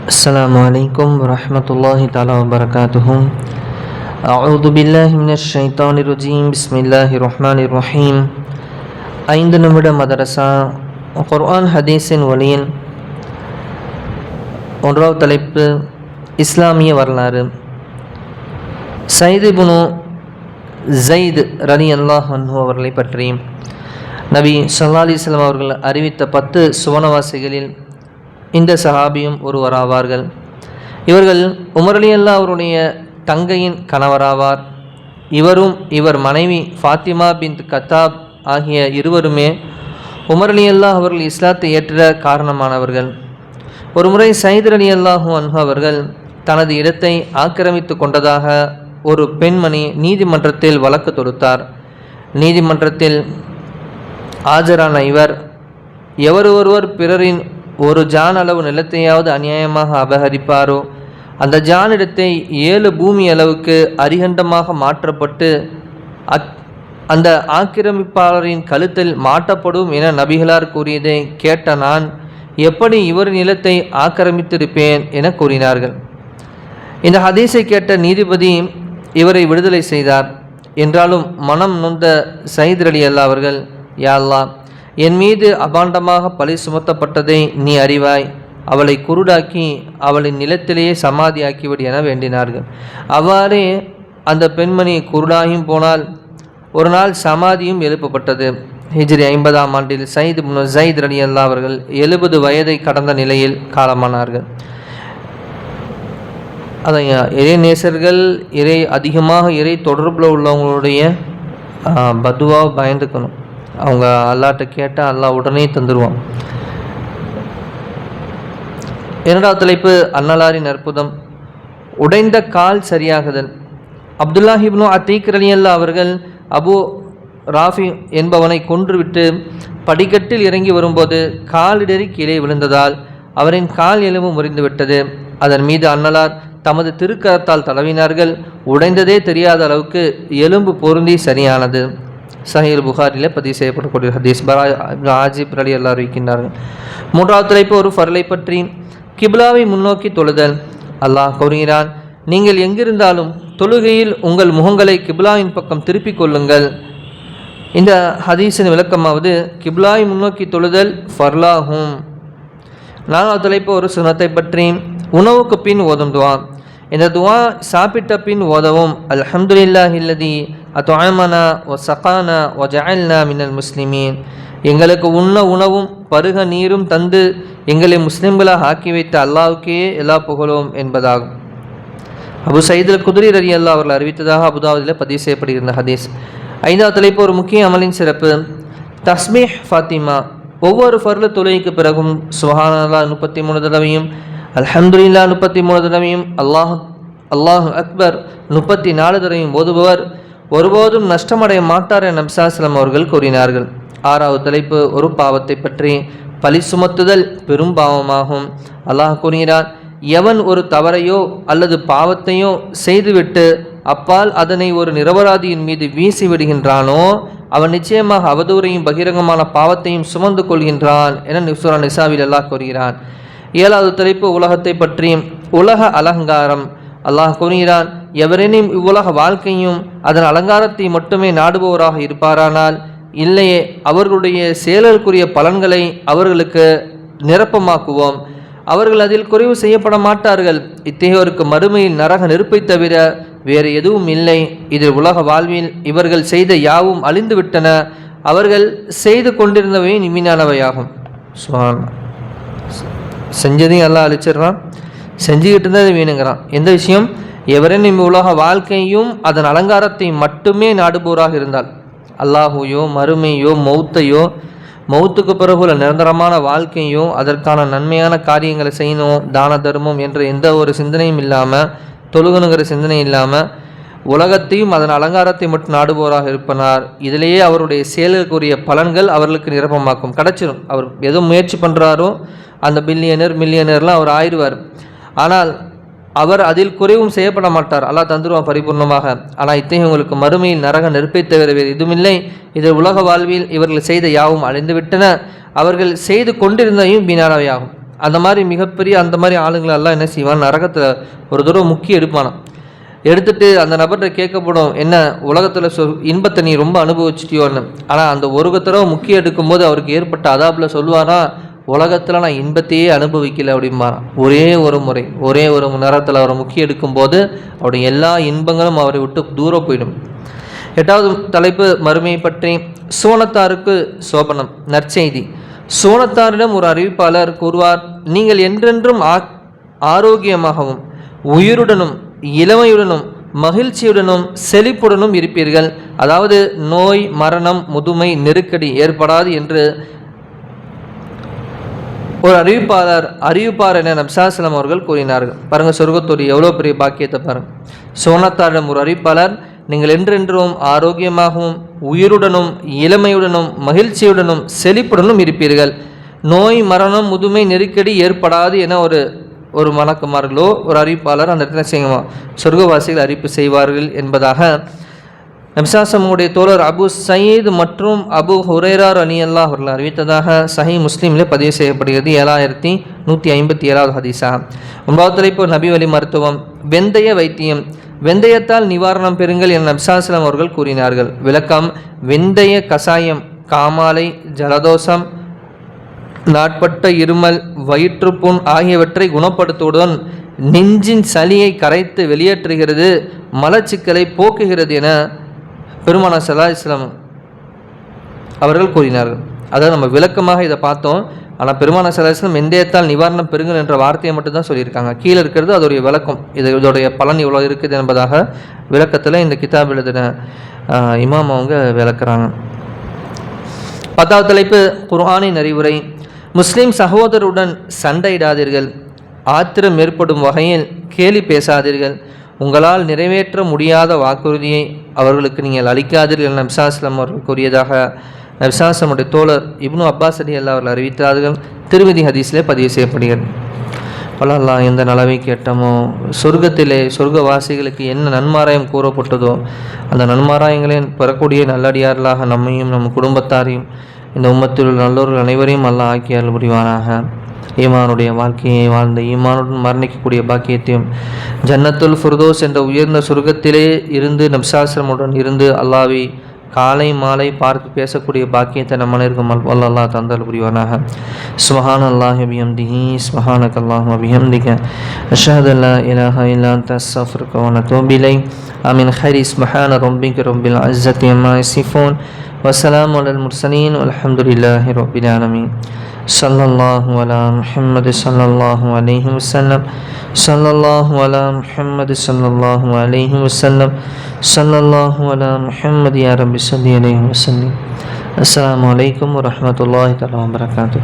السلام عليكم ورحمة الله تعالى وبركاته أعوذ بالله من الشيطان الرجيم بسم الله الرحمن الرحيم ஐந்து நிமிட மதரசா குர்ஆன் ஹதீஸின் ஒளியின் ஒன்றாவது தலைப்பு இஸ்லாமிய வரலாறு சைது புனு ஜெயித் ரலி அல்லாஹ் அன்ஹு அவர்களை பற்றி நபி ஸல்லல்லாஹு அலைஹி வஸல்லம் அவர்கள் அறிவித்த பத்து சுவனவாசிகளில் இந்த சஹாபியும் ஒருவராவார்கள். இவர்கள் உமரலி அல்லா அவருடைய தங்கையின் கணவராவார். இவரும் இவர் மனைவி ஃபாத்திமா பின் கத்தாப் ஆகிய இருவருமே உமரலி அல்லாஹ் அவர்கள் இஸ்லாத்தை ஏற்ற காரணமானவர்கள். ஒருமுறை சைதர் அலி அல்லாஹூ அன்ஹு அவர்கள் தனது இடத்தை ஆக்கிரமித்து கொண்டதாக ஒரு பெண்மணி நீதிமன்றத்தில் வழக்கு தொடுத்தார். நீதிமன்றத்தில் ஆஜரான இவர் எவர் ஒருவர் பிறரின் ஒரு ஜான் அளவு நிலத்தையாவது அநியாயமாக அபகரிப்பாரோ? அந்த ஜானிடத்தை ஏழு பூமி அளவுக்கு அரிகண்டமாக மாற்றப்பட்டு அத் அந்த ஆக்கிரமிப்பாளரின் கழுத்தில் மாட்டப்படும் என நபிகளார் கூறியதை கேட்ட நான் எப்படி இவர் நிலத்தை ஆக்கிரமித்திருப்பேன் என கூறினார்கள். இந்த ஹதீஸை கேட்ட நீதிபதி இவரை விடுதலை செய்தார் என்றாலும் மனம் நொந்த சயித் அலி அல்லா அவர்கள் யாழ்லாம் என் மீது அபாண்டமாக பழி சுமத்தப்பட்டதை நீ அறிவாய். அவளை குருடாக்கி அவளின் நிலத்திலேயே சமாதியாக்கிவிடு என வேண்டினார்கள். அவ்வாறே அந்த பெண்மணி குருடாகியும் போனால் ஒரு நாள் சமாதியும் எழுப்பப்பட்டது. ஹிஜ்ரி ஐம்பதாம் ஆண்டில் சயித் முன் ஜயித் ரலி அல்லா அவர்கள் எழுபது வயதை கடந்த நிலையில் காலமானார்கள். அதை இறை நேசர்கள் இறை அதிகமாக இறை தொடர்பில் உள்ளவங்களுடைய பதுவாக பயந்துக்கணும். அவங்க அல்லாட்ட கேட்டால் அல்லாஹ் உடனே தந்துடுவான் இரண்டாவது தலைப்பு அன்னலாரின் அற்புதம் உடைந்த கால் சரியாகுதல். அப்துல்லாஹிப்னு அத்தீக் அலி அல்லா அவர்கள் அபு ராஃபி என்பவனை கொன்றுவிட்டு படிக்கட்டில் இறங்கி வரும்போது காலிடறி கீழே விழுந்ததால் அவரின் கால் எலும்பு முறிந்துவிட்டது. அதன் மீது அன்னலார் தமது திருக்கரத்தால் தடவினார்கள். உடைந்ததே தெரியாத அளவுக்கு எலும்பு பொருந்தி சரியானது. சஹீல் புகாரில் பதிவு செய்யப்படக்கூடிய ஹதீஸ். பரா ஆஜிப் அலி அல்லா அறிவிக்கின்றார்கள் மூன்றாவது தலைப்பு ஒரு ஃபர்லை பற்றி கிப்லாவை முன்னோக்கி தொழுதல். அல்லாஹ் கூறுகிறான் நீங்கள் எங்கிருந்தாலும் தொழுகையில் உங்கள் முகங்களை கிப்லாவின் பக்கம் திருப்பிக் கொள்ளுங்கள். இந்த ஹதீஸின் விளக்கமாவது கிப்லாவை முன்னோக்கி தொழுதல் ஃபர்லாகும் நாலாவது தலைப்பு ஒரு சுனத்தை பற்றி உணவுக்கு பின் ஓதும் துவா. இந்த துவா சாப்பிட்ட பின் ஓதவும் அல்ஹம்துலில்லாஹில்லதி அத்வாமனா ஒ சகானா ஒ ஜஅல்னா மினல் முஸ்லிமீன். எங்களுக்கு உண்ண உணவும் பருக நீரும் தந்து எங்களை முஸ்லிம்களாக ஆக்கி வைத்த அல்லாவுக்கே எல்லா புகழும் என்பதாகும். அபு சயீதுல் குதிரி ரவி அல்லா அவர்கள் அறிவித்ததாக அபுதாவதில் பதிவு செய்யப்படுகின்ற ஹதீஸ். ஐந்தாவது தலைப்பு ஒரு முக்கிய அமலின் சிறப்பு. தஸ்மீஹ் ஃபாத்திமா ஒவ்வொரு ஃபர்ல தொழுகைக்கு பிறகும் சுஹானல்லா முப்பத்தி மூணு தடவையும் அல்ஹம்துல்லா முப்பத்தி மூணு தடவையும் அல்லாஹ் அல்லாஹ் அக்பர் முப்பத்தி நாலு தடவையும் ஓதுபவர். ஒருபோதும் நஷ்டமடைய மாட்டார் என நப்சாஸ்லம் அவர்கள் கூறினார்கள். ஆறாவது தலைப்பு ஒரு பாவத்தை பற்றி பழி சுமத்துதல் பெரும் பாவமாகும். அல்லாஹ் கூறுகிறான் எவன் ஒரு தவறையோ அல்லது பாவத்தையோ செய்துவிட்டு அப்பால் அதனை ஒரு நிரபராதியின் மீது வீசி விடுகின்றானோ அவன் நிச்சயமாக அவதூறையும் பகிரங்கமான பாவத்தையும் சுமந்து கொள்கின்றான் என நிசுரா நிசாவில் அல்லாஹ் கூறுகிறான். ஏழாவது தலைப்பு உலகத்தை பற்றி உலக அலங்காரம். அல்லாஹ் கூறுகிறான் எவரேனும் இவ்வுலக வாழ்க்கையும் அதன் அலங்காரத்தை மட்டுமே நாடுபவராக இருப்பாரானால் இல்லையே அவர்களுடைய செயலருக்குரிய பலன்களை அவர்களுக்கு நிரப்பமாக்குவோம். அவர்கள் அதில் குறைவு செய்யப்பட மாட்டார்கள். இத்தகையோருக்கு மறுமையில் நரக நெருப்பை தவிர வேறு எதுவும் இல்லை. இது உலக வாழ்வில் இவர்கள் செய்த யாவும் அழிந்துவிட்டன. அவர்கள் செய்து கொண்டிருந்தவை நிமினானவையாகும் சுவாமி செஞ்சதையும் எல்லாம் அழிச்சிடுறான். செஞ்சுக்கிட்டு இருந்தது வீணுங்கிறான். எந்த விஷயம்? எவரேனும் உலக வாழ்க்கையும் அதன் அலங்காரத்தை மட்டுமே நாடுபோராக இருந்தால். அல்லாஹுயோ மறுமையோ மௌத்தையோ மௌத்துக்கு பிறகு உள்ள நிரந்தரமான வாழ்க்கையும் அதற்கான நன்மையான காரியங்களை செய்யணும் தான தர்மம் என்ற எந்த ஒரு சிந்தனையும் இல்லாமல் தொழுகணுங்கிற சிந்தனை இல்லாமல் உலகத்தையும் அதன் அலங்காரத்தை மட்டும் நாடுபவராக இருப்பனார். இதிலேயே அவருடைய செயலுக்குரிய பலன்கள் அவர்களுக்கு நிரப்பமாக்கும். கிடச்சிடும் அவர் எதுவும் முயற்சி பண்ணுறாரோ அந்த பில்லியனர் மில்லியனர்லாம் அவர் ஆயிடுவார். ஆனால் அவர் அதில் குறைவும் செய்யப்பட மாட்டார். அல்லாஹ் தந்துருவான் பரிபூர்ணமாக. ஆனால் இத்தகையவங்களுக்கு மறுமையில் நரக நெருப்பை தவிர வேறு எதுவுமில்லை. இது உலக வாழ்வில் இவர்கள் செய்த யாவும் அழிந்துவிட்டன. அவர்கள் செய்து கொண்டிருந்தையும் வீணானவையாகும். அந்த மாதிரி மிகப்பெரிய அந்த மாதிரி ஆளுங்களெல்லாம் என்ன செய்வான்? நரகத்தில் ஒரு தடவை முக்கிய எடுப்பானான் எடுத்துட்டு அந்த நபர்கிட்ட கேட்கப்படும் என்ன உலகத்தில் சொல் இன்பத்தை நீ ரொம்ப அனுபவிச்சிட்டியோன்னு? ஆனால் அந்த ஒரு தடவை முக்கிய எடுக்கும்போது அவருக்கு ஏற்பட்ட அதாப்பில் சொல்லுவாரா உலகத்தில் நான் இன்பத்தையே அனுபவிக்கல அப்படிம்பாரான் ஒரே ஒரு முறை ஒரே ஒரு நேரத்தில் அவரை முக்கிய எடுக்கும்போது அவருடைய எல்லா இன்பங்களும் அவரை விட்டு தூரம் போயிடும். எட்டாவது தலைப்பு மறுமையை பற்றி சோனத்தாருக்கு சோபனம் நற்செய்தி. சோனத்தாரிடம் ஒரு அறிவிப்பாளர் கூறுவார் நீங்கள் என்றென்றும் ஆ ஆரோக்கியமாகவும் உயிருடனும் இளமையுடனும் மகிழ்ச்சியுடனும் செழிப்புடனும் இருப்பீர்கள். அதாவது நோய் மரணம் முதுமை நெருக்கடி ஏற்படாது என்று ஒரு அறிவிப்பாளர் அறிவிப்பார் என நப்சாசலம் அவர்கள் கூறினார்கள். பாருங்கள் சொர்க்கத்தோடு எவ்வளோ பெரிய பாக்கியத்தை பாருங்கள் சோனத்தாரிடம் ஒரு அறிவிப்பாளர் நீங்கள் என்றென்றும் ஆரோக்கியமாகவும் உயிருடனும் இளமையுடனும் மகிழ்ச்சியுடனும் செழிப்புடனும் இருப்பீர்கள். நோய் மரணம் முதுமை நெருக்கடி ஏற்படாது என ஒரு ஒரு மணக்குமார்களோ ஒரு அறிவிப்பாளர் அந்த இடத்துல செய்யுமா சொர்க்கவாசிகள் அறிவிப்பு செய்வார்கள் என்பதாக நபிசாசமுடைய தோழர் அபு சயீத் மற்றும் அபு ஹுரேரார் அணி அல்லா அவர்கள் அறிவித்ததாக சஹி முஸ்லீமில் பதிவு செய்யப்படுகிறது. ஏழாயிரத்தி நூற்றி ஐம்பத்தி ஏழாவது ஹதீஸா. ஒன்பதாவது தலைப்பு நபி வழி மருத்துவம். வெந்தய வைத்தியம். வெந்தயத்தால் நிவாரணம் பெறுங்கள் என நபிசாசலம் அவர்கள் கூறினார்கள். விளக்கம் வெந்தய கசாயம் காமாலை ஜலதோஷம் நாட்பட்ட இருமல் வயிற்றுப்புண் ஆகியவற்றை குணப்படுத்துவதுடன் நெஞ்சின் சளியை கரைத்து வெளியேற்றுகிறது மலச்சிக்கலை போக்குகிறது என பெருமான சலா இஸ்லாம் அவர்கள் கூறினார்கள். அதாவது நம்ம விளக்கமாக இதை பார்த்தோம். ஆனால் பெருமான சலாசனம் எந்தயத்தால் நிவாரணம் பெறுங்கள் என்ற வார்த்தையை மட்டும்தான் சொல்லியிருக்காங்க. கீழே இருக்கிறது அதோடைய விளக்கம். இது இதோடைய பலன் இவ்வளோ இருக்குது என்பதாக விளக்கத்தில் இந்த கிதாப் எழுதின இமாம் அவங்க விளக்குறாங்க. பத்தாவது தலைப்பு குர்ஆனின் அறிவுரை முஸ்லீம் சகோதரருடன் சண்டையிடாதீர்கள். ஆத்திரம் ஏற்படும் வகையில் கேலி பேசாதீர்கள். உங்களால் நிறைவேற்ற முடியாத வாக்குறுதியை அவர்களுக்கு நீங்கள் அளிக்காதீர்கள் நப்சாஸ்லம் அவர்கள் கூறியதாக நப்சாஸ்லமுடைய தோழர் இப்னு அப்பாஸ் அலி அல்லா அவர்கள் அறிவித்தார்கள். திருமதி ஹதீஸிலே பதிவு செய்யப்படுகிறது. வல்லல்லா எந்த நலவை கேட்டமோ சொர்க்கத்திலே சொர்க்கவாசிகளுக்கு என்ன நன்மாராயம் கூறப்பட்டதோ அந்த நன்மாராயங்களின் பெறக்கூடிய நல்லடியார்களாக நம்மையும் நம் குடும்பத்தாரையும் இந்த உம்மத்தில் உள்ள நல்லோர்கள் அனைவரையும் அல்ல ஆக்கி அருள் புரிவானாக. ஈமானுடைய வாழ்க்கையை வாழ்ந்த ஈமானுடன் மரணிக்கக்கூடிய பாக்கியத்தையும் ஜன்னத்துல் ஃபுர்தோஸ் என்ற உயர்ந்த சுருகத்திலே இருந்து நப்சாசிரமுடன் இருந்து அல்லாவி காலை மாலை பார்த்து பேசக்கூடிய பாக்கியத்தை நம்ம இருக்கும் அல்லா தந்தல் புரிவானாக சுபஹான் அல்லாஹ் அபிஹம்திஹி சுபஹானக் அல்லாஹ் அபிஹம்திக அஷஹது அல்லா இலாஹ இல்லா தஸ்ஸஃப்ருக வ நதூபு இலை ஆமீன் ஹைரி சுபஹான ரப்பிக ரப்பில் இஸ்ஸத்தி அம்மா யசிஃபூன் வஸலாமு அலல் முர்சலீன் வல்ஹம்துலில்லாஹி ரப்பில் ஆலமீன் صلى الله على محمد صلى الله عليه وسلم. صلى الله على محمد صلى الله عليه وسلم. صلى الله على محمد يا رب صل عليه وسلم. السلام عليكم ورحمة الله تعالى وبركاته.